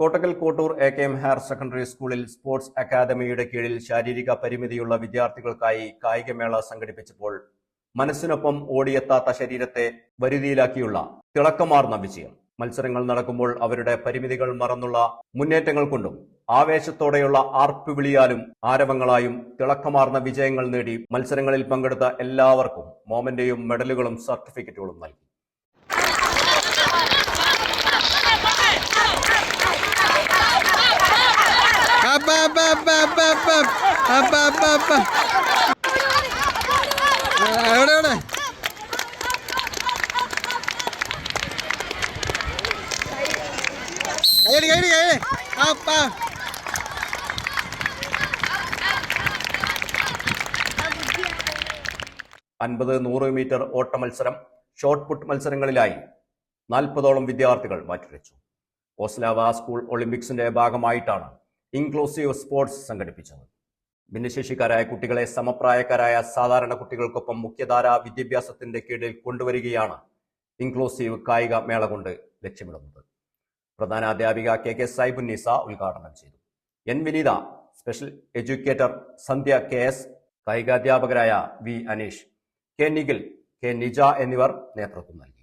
Kottakkal Kottur A K M higher secondary സ്കൂളിൽ sports അക്കാദമിയുടെ കീഴിൽ ശാരീരിക പരിമിതിയുള്ള വിദ്യാർത്ഥികൾക്കായി കായികമേള സംഘടിപ്പിച്ചപ്പോൾ മനസ്സിനൊപ്പം ഓടിയെത്താത്ത ശരീരത്തെ വരുതിയിലാക്കിയുള്ള തിളക്കമാർന്ന വിജയം. മത്സരങ്ങൾ നടക്കുമ്പോൾ അവരുടെ പരിമിതികൾ മറന്നുള്ള മുന്നേറ്റങ്ങൾ കൊണ്ടും ആവേശത്തോടെയുള്ള ആർപ്പുവിളിയാലും ആരവങ്ങളായും തിളക്കമാർന്ന വിജയങ്ങൾ നേടി മത്സരങ്ങളിൽ പങ്കെടുത്ത എല്ലാവർക്കും മോമന്റെയും മെഡലുകളും സർട്ടിഫിക്കറ്റുകളും നൽകി. അപ്പ അപ്പ അപ്പ അപ്പ അപ്പ അപ്പ അപ്പ അപ്പ എവിടെ എവിടെ കൈയടി കൈയടി കൈ അപ്പ അൻപത് നൂറ് മീറ്റർ ഓട്ട മത്സരം ഷോർട്ട് പുട്ട് മത്സരങ്ങളിലായി നാൽപ്പതോളം വിദ്യാർത്ഥികൾ മാറ്റിവെച്ചു കോസ്ലാവ സ്കൂൾ ഒളിമ്പിക്സിന്റെ ഭാഗമായിട്ടാണ് ഇൻക്ലൂസീവ് സ്പോർട്സ് സംഘടിപ്പിച്ചത്. ഭിന്നശേഷിക്കാരായ കുട്ടികളെ സമപ്രായക്കാരായ സാധാരണ കുട്ടികൾക്കൊപ്പം മുഖ്യധാരാ വിദ്യാഭ്യാസത്തിന്റെ കീഴിൽ കൊണ്ടുവരികയാണ് ഇൻക്ലൂസീവ് കായിക മേള കൊണ്ട് ലക്ഷ്യമിടുന്നത്. പ്രധാന അധ്യാപിക കെ കെ സൈബുന്നീസ ഉദ്ഘാടനം ചെയ്തു. N Vineetha special educator Sandhya K S കായികാധ്യാപകരായ V Aneesh K Nikhil K Nija എന്നിവർ നേതൃത്വം നൽകി.